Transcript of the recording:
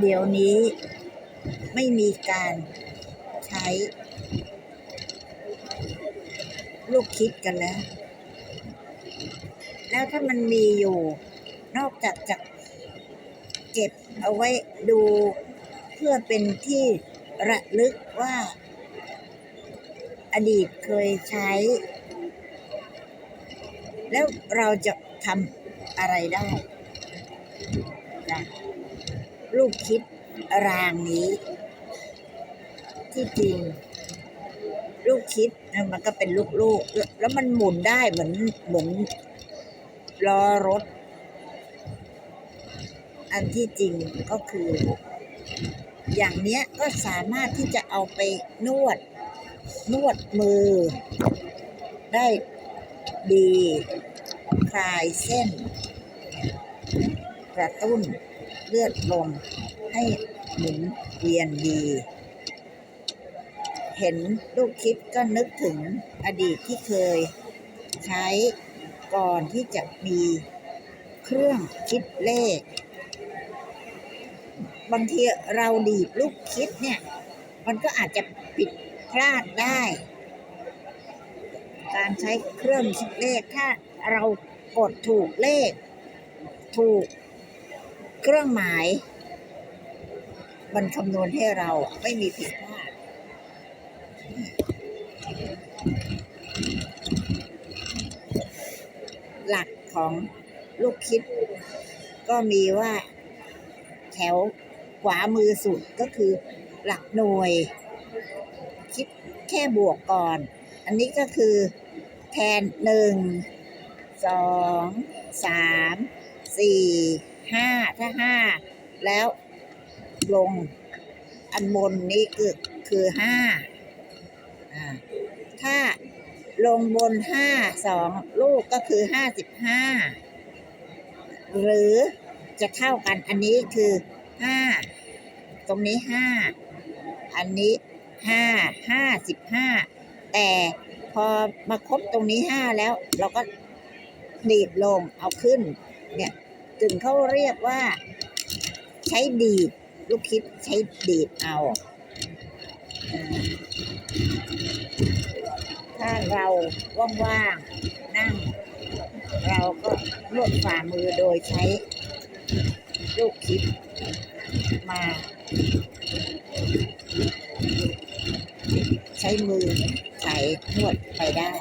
เดี๋ยวนี้ไม่มีการใช้ ลูกคิดกันแล้ว แล้วถ้ามันมีอยู่ นอกจากจะเก็บเอาไว้ดูเพื่อเป็นที่ระลึกว่า อดีตเคยใช้ แล้วเราจะทำอะไรได้นะ ลูกคิดรางนี้ ที่จริง ลูกคิดมันก็เป็นลูกๆแล้วแล้วมันหมุนได้เหมือนเหมือนล้อรถ อันที่จริงก็คือ อย่างเนี้ยก็สามารถที่จะเอาไปนวด นวดมือ ได้ดี คลายเส้น กระตุ้นเลือดลมให้หมุนเวียนดี เห็นลูกคิดก็นึกถึงอดีตที่เคย ใช้ก่อนที่จะมีเครื่องคิดเลข บางทีเราดีดลูกคิดเนี่ย มันก็อาจจะผิดพลาดได้ การใช้เครื่องคิดเลขถ้าเรากดถูกเลข ถูก เครื่องหมาย มันคำนวณให้เราไม่มีผิดพลาดหลักของลูกคิด ก็มีว่าแถวขวามือสุดก็คือหลักหน่วย คิดแค่บวกก่อน อันนี้ก็คือแทนหนึ่งสองสามสี่ ห้าถ้าห้าแล้วลงอันบนนี้คือคือห้าถ้าลงบนห้าสองลูกก็คือห้าสิบห้าหรือจะเท่ากันอันนี้คือห้าตรงนี้ห้าอันนี้ห้าห้าสิบห้าแต่พอมาครบตรงนี้ห้าแล้ว เราก็ดีดลงเอาขึ้น เนี่ย ถึงเขาเรียกว่า ใช้ดีดลูกคิดใช้ดีดเอา ถ้าเราว่างๆนั่ง เราก็นวดฝ่ามือโดยใช้ลูกคิดมา ใช้มือไถนวดไปได้